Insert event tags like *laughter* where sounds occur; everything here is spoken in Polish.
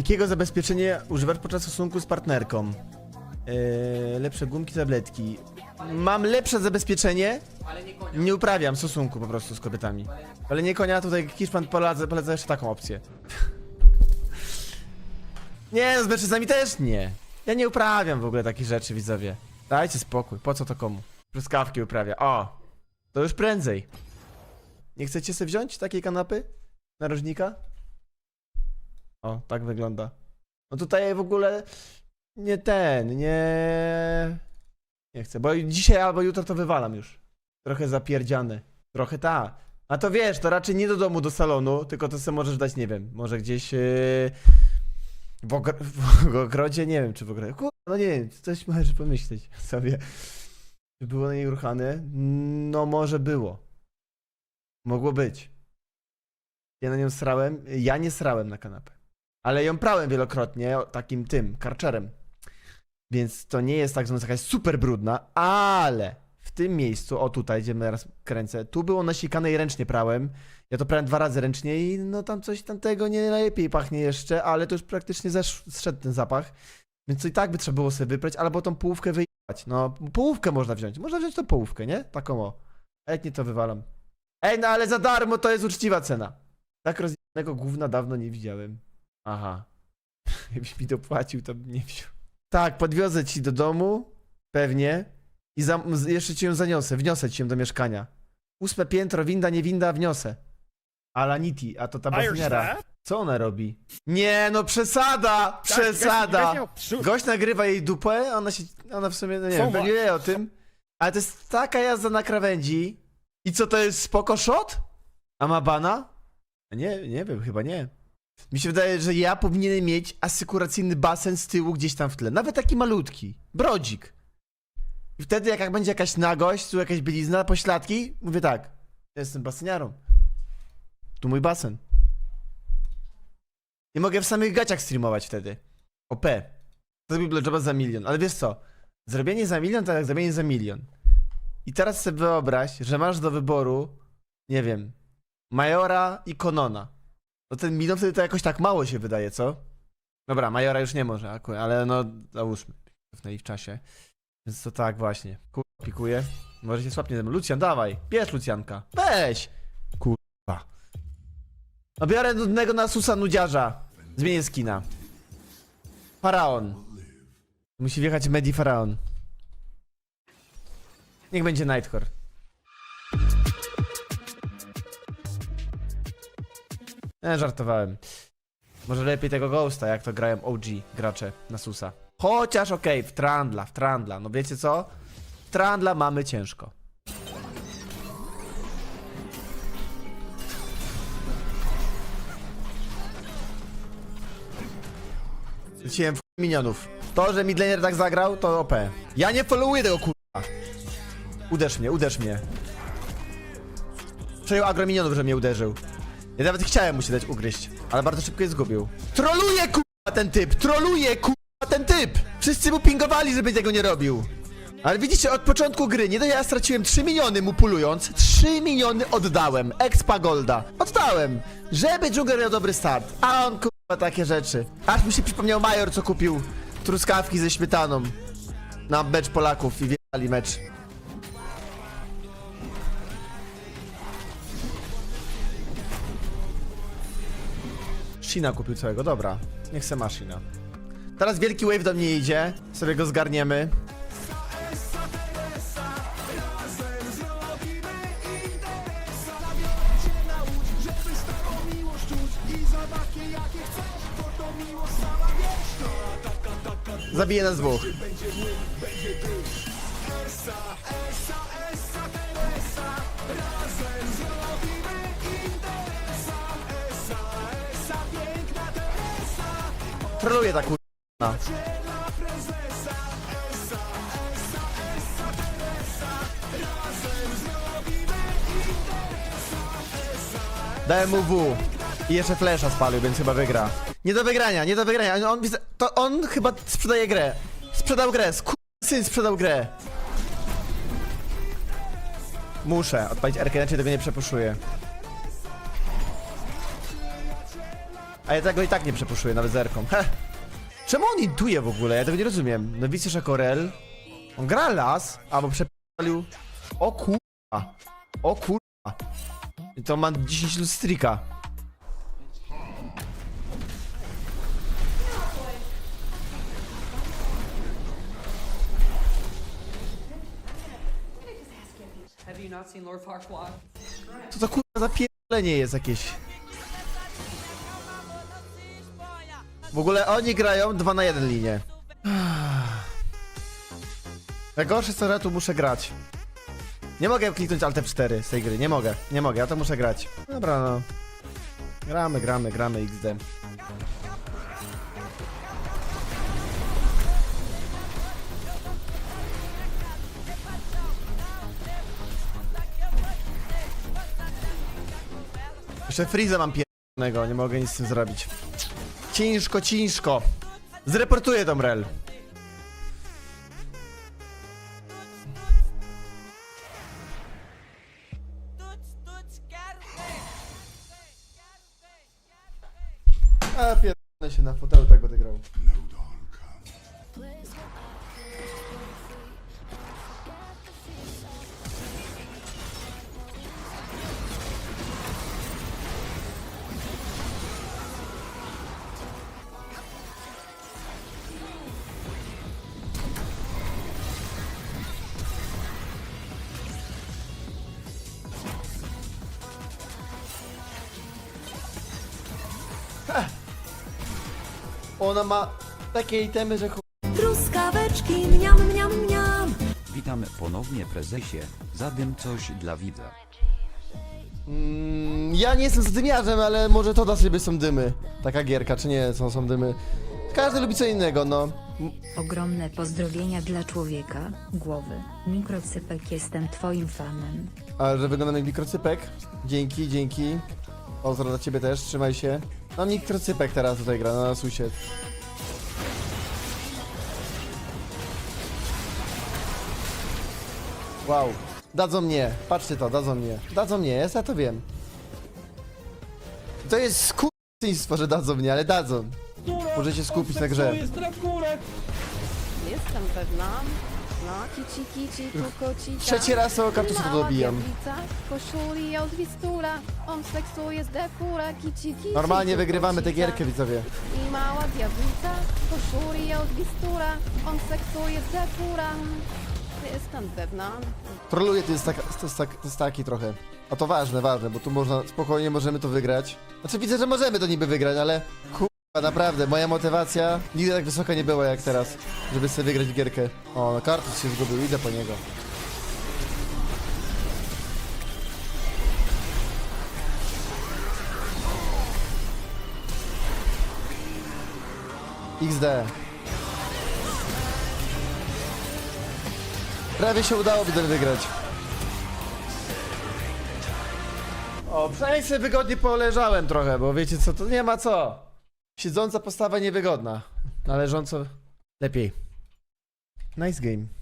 Jakiego zabezpieczenia używasz podczas stosunku z partnerką? Eee, lepsze gumki, tabletki. Mam lepsze zabezpieczenie. Nie uprawiam stosunku po prostu z kobietami. Ale nie konia, tutaj Hiszpan poleca, poleca jeszcze taką opcję. *laughs* nie, no z mężczyznami też nie. Ja nie uprawiam w ogóle takich rzeczy, widzowie. Dajcie spokój, po co to komu? Truskawki uprawia. O! To już prędzej. Nie chcecie sobie wziąć takiej kanapy? Narożnika? O, tak wygląda. No tutaj w ogóle nie ten, nie... Nie chcę, bo dzisiaj albo jutro to wywalam już. Trochę zapierdziany. Trochę ta. A to wiesz, to raczej nie do domu, do salonu, tylko to sobie możesz dać, nie wiem, może gdzieś yy, w, ogr *laughs* w ogrodzie, nie wiem, czy w ogrodzie. Kur... No nie wiem, coś możesz pomyśleć sobie. Czy było na niej ruchane? No może było. Mogło być. Ja na nią srałem. Ja nie srałem na kanapę. Ale ją prałem wielokrotnie takim tym, karczerem. Więc to nie jest tak, że ona jest jakaś super brudna, ale w tym miejscu, o tutaj, gdzie teraz kręcę, tu było nasikane i ręcznie prałem. Ja to prałem dwa razy ręcznie i no tam coś tamtego nie najlepiej pachnie jeszcze, ale to już praktycznie zesz- zszedł ten zapach. Więc to i tak by trzeba było sobie wyprać, albo tą połówkę wyjechać. No, połówkę można wziąć. Można wziąć tą połówkę, nie? Taką o. A jak nie to wywalam. Ej, no ale za darmo to jest uczciwa cena. Tak rozjechanego gówna dawno nie widziałem. Aha. *laughs* Jakbyś mi dopłacił, to bym nie wziął. Tak, podwiozę ci do domu, pewnie. I za, z- jeszcze ci ją zaniosę, wniosę ci ją do mieszkania. Ósme piętro, winda, nie winda, wniosę. Alaniti, a to ta bazniara. Co ona robi? Nie, no przesada! Przesada! Gość nagrywa jej dupę, ona się, ona w sumie, no nie wiem, pewnie wie o tym. Ale to jest taka jazda na krawędzi. I co to jest, spoko shot? A ma bana? Nie, nie wiem, chyba nie. Mi się wydaje, że ja powinienem mieć asykuracyjny basen z tyłu gdzieś tam w tle. Nawet taki malutki. Brodzik. I wtedy jak, będzie jakaś nagość, tu jakaś bielizna, pośladki, mówię tak. Ja jestem baseniarą. Tu mój basen. Nie mogę w samych gaciach streamować wtedy. OP. Zrobił blowjoba za milion. Ale wiesz co? Zrobienie za milion to jak zrobienie za milion. I teraz sobie wyobraź, że masz do wyboru, nie wiem, Majora i Konona. No ten milion wtedy to jakoś tak mało się wydaje, co? Dobra, Majora już nie może akurat, ale no załóżmy w jej w czasie. Więc to tak właśnie. Kurwa, pikuje. Może się słabnie. Lucjan, dawaj. Bierz Lucjanka. Weź! Kurwa. No biorę nudnego Nasusa nudziarza. Zmienię skina. Faraon. Musi wjechać Medi Faraon. Niech będzie Nightcore. Nie, żartowałem. Może lepiej tego Ghosta, jak to grają OG gracze na Susa. Chociaż okej, w Trandla, w Trandla. No wiecie co? W Trandla mamy ciężko. Rzuciłem w minionów. To, że midlaner tak zagrał, to OP. Ja nie followuję tego kurwa. Uderz mnie, uderz mnie. Przejął agro minionów, że mnie uderzył. Ja nawet chciałem mu się dać ugryźć, ale bardzo szybko je zgubił. Troluje kurwa ten typ! Troluje kurwa ten typ! Wszyscy mu pingowali, żeby tego nie robił. Ale widzicie, od początku gry, nie do ja straciłem 3 miliony mu pulując, 3 miliony oddałem, expa golda. Oddałem, żeby dżungler miał dobry start. A on kurwa takie rzeczy. Aż mi się przypomniał Major, co kupił truskawki ze śmietaną na mecz Polaków i wjechali mecz. Shina kupił całego, dobra. Niech se ma Shina. Teraz wielki wave do mnie idzie, sobie go zgarniemy. Zabiję nas dwóch. Troluję tak kurwa. Dałem mu W. I jeszcze flesza spalił, więc chyba wygra. Nie do wygrania, nie do wygrania. On, to on chyba sprzedaje grę. Sprzedał grę, skur... syn sprzedał grę. Muszę odpalić Erkę, inaczej tego nie przepuszuję. A ja tego i tak nie przepuszuję, nawet zerką. Heh. Czemu on intuje w ogóle? Ja tego nie rozumiem. No widzisz jako Rel? On gra las, albo przepalił... O kurwa. O kurwa. I to ma 10 lustrika. Have you not seen Lord Farquaad? Co to kurwa za pierdolenie jest jakieś? W ogóle oni grają 2 na 1 linię. *sighs* Najgorsze co ja tu muszę grać. Nie mogę kliknąć Alt F4 z tej gry, nie mogę, nie mogę, ja to muszę grać. Dobra no. Gramy, gramy, gramy XD. Jeszcze Freeza mam pierdolnego, nie mogę nic z tym zrobić. Ciężko, ciężko. Zreportuję tą rel. A pierdolę się na fotelu, tak będę grał. Ona ma takie itemy, że. Truskaweczki, mniam, mniam, mniam. Witamy ponownie prezesie. Zadym coś dla widza. Mm, ja nie jestem zadymiarzem, ale może to dla siebie są dymy. Taka gierka, czy nie, są, są dymy. Każdy lubi co innego, no. Ogromne pozdrowienia dla człowieka, głowy. Mikrocypek, jestem twoim fanem. A że wyglądam jak mikrocypek? Dzięki, dzięki. Pozdro dla ciebie też, trzymaj się. Mam mikrocypek teraz tutaj gra, no nasuj się. Wow. Dadzą mnie, patrzcie to, dadzą mnie. Dadzą mnie, ja za to wiem. To jest skurczyństwo, że dadzą mnie, ale dadzą. Możecie skupić na grze. Pewna. No, kici, kici. Trzeci raz o kartusy to Mała dobijam. koszuli od wistula, on seksuje z defura, kici, kici. Normalnie wygrywamy tę gierkę, widzowie. I mała diablica, koszuli od wistula, on seksuje z defura. Jestem pewna. Trolluję to jest, taka, to, jest tak, to jest taki trochę. A to ważne, ważne, bo tu można, spokojnie możemy to wygrać. Znaczy widzę, że możemy to niby wygrać, ale kurwa, naprawdę, moja motywacja nigdy tak wysoka nie była jak teraz, żeby sobie wygrać gierkę. O, no kartus się zgubił, idę po niego. XD. Prawie się udało to wygrać. O, przynajmniej sobie wygodnie poleżałem trochę, bo wiecie co, to nie ma co. Siedząca postawa niewygodna, a leżąco lepiej. Nice game.